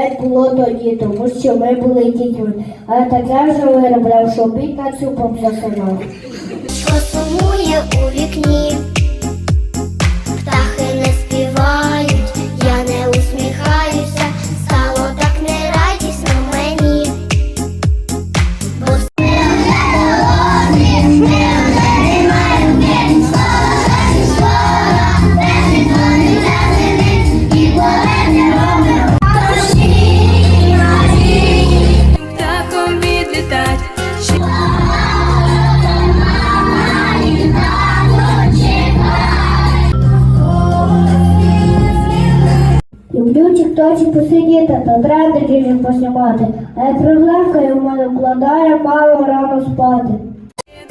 п'ять було тоді, тому що ми були дітьми. Але таке вже виробляв, що бік на цю засинав. Посумує у вікні, Люблю посидіти та тренди ріже поснімати. а як проблемка у мене вкладає мало рано спати.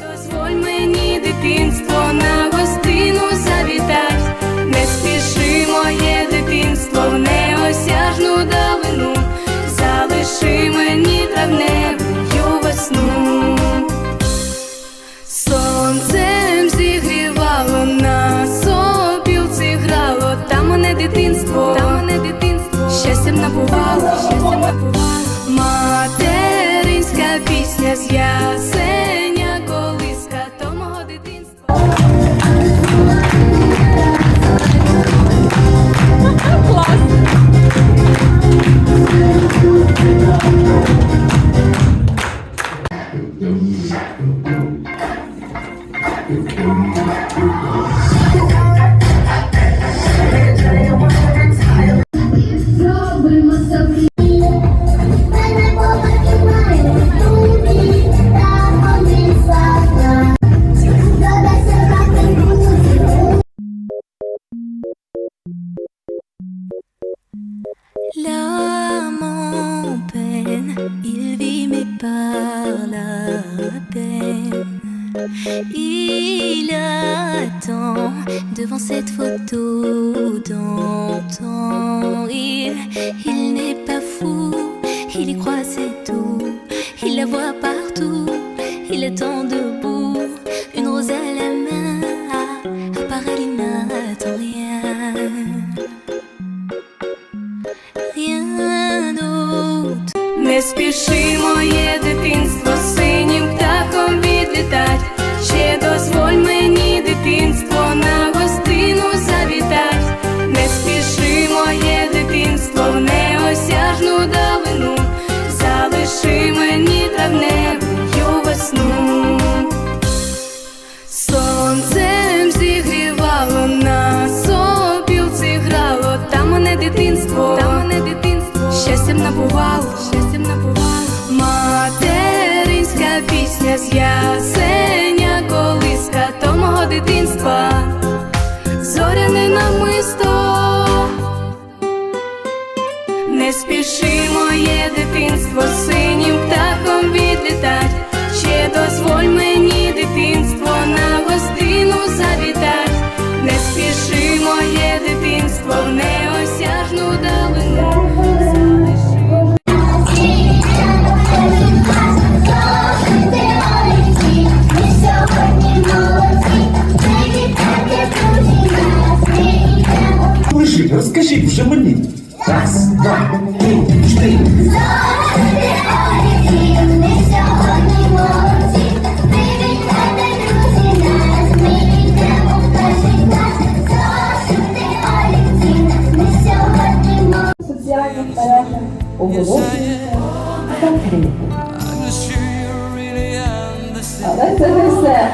Дозволь мені дитинство на гостину завітать. Щастям напувало, щастям напувало. Материнська пісня з ясеня L'âme en peine, il vit mais par la peine. Il attend devant cette photo d'antan. Il, il спіши моє дитинство синім птахом відлітать. Ще дозволь мені дитинство на гостину завітать. Не спіши моє дитинство в неосяжну далину. Залиши мені травневою весну. Сонцем зігрівало нас, опілці грало, там мене дитинство, там мене дитинство, щастям набувало, щастям набувало. Материнська пісня з Лежіть, розкажіть вже мені. Раз, два, три, чотири. Але це не все.